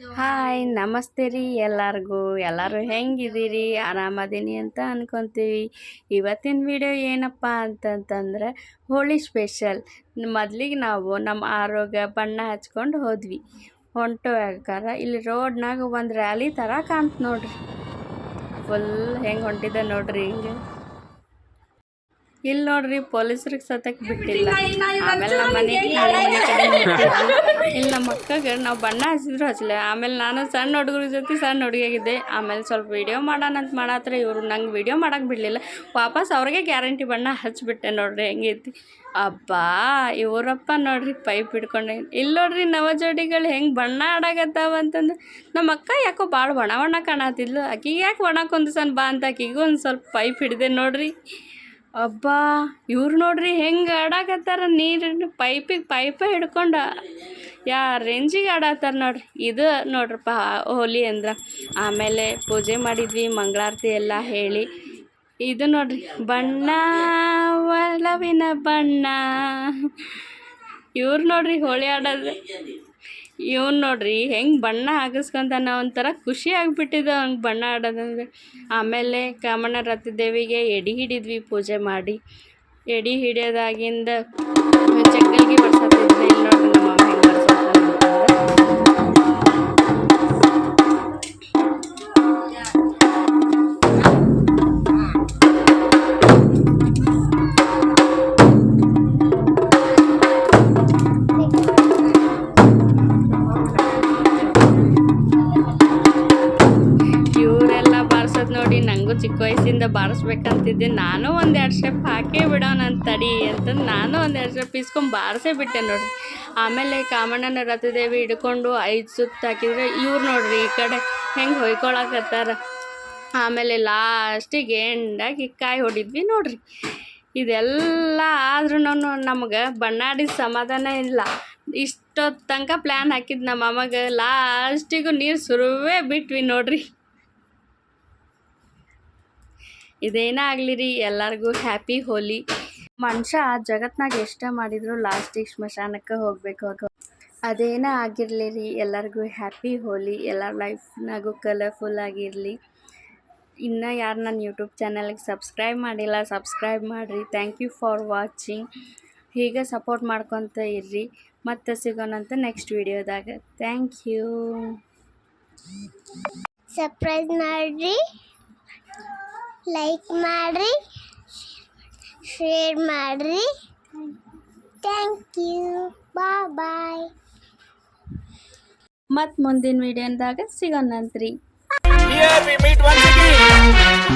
Hi, ನಮಸ್ತೆ ರೀ ಎಲ್ಲರಿಗೂ. ಎಲ್ಲರೂ ಹೆಂಗಿದ್ದೀರಿ? ಆರಾಮದೀನಿ ಅಂತ ಅನ್ಕೊತೀವಿ. ಇವತ್ತಿನ ವಿಡಿಯೋ ಏನಪ್ಪ ಅಂತಂತಂದ್ರೆ ಹೋಳಿ ಸ್ಪೆಷಲ್. ಮೊದ್ಲಿಗೆ ನಾವು ನಮ್ಮ ಆರೋಗ್ಯ ಬಣ್ಣ ಹಚ್ಕೊಂಡು ಹೋದ್ವಿ. ಹೊಂಟೋಗಾರ ಇಲ್ಲಿ ರೋಡ್ನಾಗ ಒಂದು ರ್ಯಾಲಿ ಥರ ಕಾಣ್ತು ನೋಡ್ರಿ. ಫುಲ್ ಹೆಂಗೆ ಹೊಂಟಿದೆ ನೋಡ್ರಿ ಹಿಂಗೆ. ಇಲ್ಲಿ ನೋಡ್ರಿ ಪೊಲೀಸ್ರಿಗೆ ಸತಕ್ ಬಿಟ್ಟಿಲ್ಲ. ಆಮೇಲೆ ನಮ್ಮ ಮನೆಗೆ ಮನೆ ಇಲ್ಲಿ ನಮ್ಮ ಅಕ್ಕಗೆ ನಾವು ಬಣ್ಣ ಹಚ್ಚಿದ್ರು ಹಚ್ಚಲೆ ಆಮೇಲೆ ನಾನು ಸಣ್ಣ ಹುಡುಗರ ಜೊತೆ ಸಣ್ಣ ಹುಡುಗಿಯಾಗಿದ್ದೆ. ಆಮೇಲೆ ಸ್ವಲ್ಪ ವಿಡಿಯೋ ಮಾಡೋಣ ಅಂತ ಮಾಡತ್ರ. ಇವರು ನಂಗೆ ವಿಡಿಯೋ ಮಾಡೋಕೆ ಬಿಡಲಿಲ್ಲ. ವಾಪಸ್ ಅವ್ರಿಗೆ ಗ್ಯಾರಂಟಿ ಬಣ್ಣ ಹಚ್ಚಿಬಿಟ್ಟೆ ನೋಡ್ರಿ ಹೆಂಗೈತಿ ಅಬ್ಬಾ ಇವರಪ್ಪ ನೋಡ್ರಿ ಪೈಪ್ ಹಿಡ್ಕೊಂಡೆ. ಇಲ್ಲಿ ನೋಡ್ರಿ ನವ ಜೋಡಿಗಳು ಹೆಂಗೆ ಬಣ್ಣ ಆಡಾಕತ್ತಾವ ಅಂತಂದ್ರೆ ನಮ್ಮ ಅಕ್ಕ ಯಾಕೋ ಭಾಳ ಬಣ ಬಣ್ಣ ಕಾಣತ್ತಿದ್ಲು ಆಕಿಗೆ ಯಾಕೆ ಒಣಕ್ಕೊಂದು ಸಣ್ಣ ಬಾ ಅಂತ ಆಕಿಗೂ ಒಂದು ಸ್ವಲ್ಪ ಪೈಪ್ ಹಿಡಿದೆ ನೋಡ್ರಿ. ಅಬ್ಬಾ, ಇವ್ರು ನೋಡ್ರಿ ಹೆಂಗೆ ಆಡಾಕತ್ತಾರ ನೀರಿನ ಪೈಪಿಗೆ ಪೈಪ ಹಿಡ್ಕೊಂಡು. ಯಾ ರೇಂಜಿಗೆ ಆಡತ್ತಾರ ನೋಡ್ರಿ. ಇದು ನೋಡ್ರಪ್ಪ, ಹೋಲಿ ಅಂದ್ರೆ. ಆಮೇಲೆ ಪೂಜೆ ಮಾಡಿದ್ವಿ, ಮಂಗಳಾರತಿ ಎಲ್ಲ ಹೇಳಿ. ಇದು ನೋಡ್ರಿ, ಬಣ್ಣ ಒಲವಿನ ಬಣ್ಣ. ಇವ್ರು ನೋಡ್ರಿ ಹೋಳಿ ಆಡೋದು. ಇವ್ನು ನೋಡ್ರಿ ಹೆಂಗೆ ಬಣ್ಣ ಹಾಕಿಸ್ಕೊಂತಾನ ಒಂಥರ ಖುಷಿ ಆಗಿಬಿಟ್ಟಿದೆ ಅವ್ನಿಗೆ ಬಣ್ಣ ಆಡೋದಂದ್ರೆ. ಆಮೇಲೆ ಕಾಮಣ್ಣ ರಥದೇವಿಗೆ ಎಡಿ ಹಿಡಿದ್ವಿ ಪೂಜೆ ಮಾಡಿ. ಎಡಿ ಹಿಡಿಯೋದಾಗಿಂದ ಜಗ್ಗಲ್ಗೆ ಬರ್ಸತ್ತಿದ್ವಿ ವಯಸ್ಸಿಂದ ಬಾರಿಸ್ಬೇಕಂತಿದ್ದೆ. ನಾನು ಒಂದೆರಡು ಸ್ಟೆಪ್ ಹಾಕೇ ಬಿಡೋಣ ತಡಿ ಅಂತಂದು ನಾನು ಒಂದೆರಡು ಸ್ಟೆಪ್ ಇಸ್ಕೊಂಡು ಬಾರಿಸೇ ಬಿಟ್ಟೆ ನೋಡಿರಿ. ಆಮೇಲೆ ಕಾಮಣ್ಣನ ರಥದೇವಿ ಹಿಡ್ಕೊಂಡು ಐದು ಸುತ್ತು ಹಾಕಿದ್ರೆ ಇವ್ರು ನೋಡ್ರಿ ಈ ಕಡೆ ಹೆಂಗೆ ಹೊಯ್ಕೊಳಕತ್ತಾರ. ಆಮೇಲೆ ಲಾಸ್ಟಿಗೆ ಎಂಡಾಗಿ ಕಾಯಿ ಹೊಡಿದ್ವಿ ನೋಡ್ರಿ. ಇದೆಲ್ಲ ಆದ್ರೂ ನಮ್ಗೆ ಬಣ್ಣಾಡಿ ಸಮಾಧಾನ ಇಲ್ಲ. ಇಷ್ಟೊತ್ತು ತನಕ ಪ್ಲ್ಯಾನ್ ಹಾಕಿದ್ದು ನಮ್ಮ ಅಮ್ಮಗೆ ಲಾಸ್ಟಿಗೂ ನೀರು ಸುರುವೇ ಬಿಟ್ವಿ ನೋಡ್ರಿ. ಇದೇನೇ ಆಗಲಿ ರೀ ಎಲ್ಲರಿಗೂ ಹ್ಯಾಪಿ ಹೋಲಿ ಮನುಷ್ಯ ಜಗತ್ನಾಗ ಎಷ್ಟೇ ಮಾಡಿದ್ರು ಲಾಸ್ಟಿಗೆ ಸ್ಮಶಾನಕ್ಕೆ ಹೋಗ್ಬೇಕು ಆಗ ಅದೇನೇ ಆಗಿರಲಿ ರೀ ಎಲ್ಲರಿಗೂ ಹ್ಯಾಪಿ ಹೋಲಿ ಎಲ್ಲರ ಲೈಫ್ನಾಗೂ ಕಲರ್ಫುಲ್ ಆಗಿರಲಿ. ಇನ್ನು ಯಾರು ನನ್ನ ಯೂಟ್ಯೂಬ್ ಚಾನಲ್ಗೆ ಸಬ್ಸ್ಕ್ರೈಬ್ ಮಾಡಿಲ್ಲ ಸಬ್ಸ್ಕ್ರೈಬ್ ಮಾಡಿರಿ. ಥ್ಯಾಂಕ್ ಯು ಫಾರ್ ವಾಚಿಂಗ್ ಹೀಗೆ ಸಪೋರ್ಟ್ ಮಾಡ್ಕೊತ ಇರ್ರಿ. ಮತ್ತೆ ಸಿಗೋಣಂತ ನೆಕ್ಸ್ಟ್ ವಿಡಿಯೋದಾಗ ಥ್ಯಾಂಕ್ ಯು ಸರ್ಪ್ರೈಸ್ ಮಾಡ್ರಿ. ಲೈಕ್ ಮಾಡಿರಿ ಶೇರ್ ಮಾಡಿರಿ. ಥ್ಯಾಂಕ್ ಯು ಬಾ ಬಾಯ್ ಮತ್ತು ಮುಂದಿನ ವಿಡಿಯೋದಾಗ ಸಿಗೋಣಂತ್ರಿ Here we meet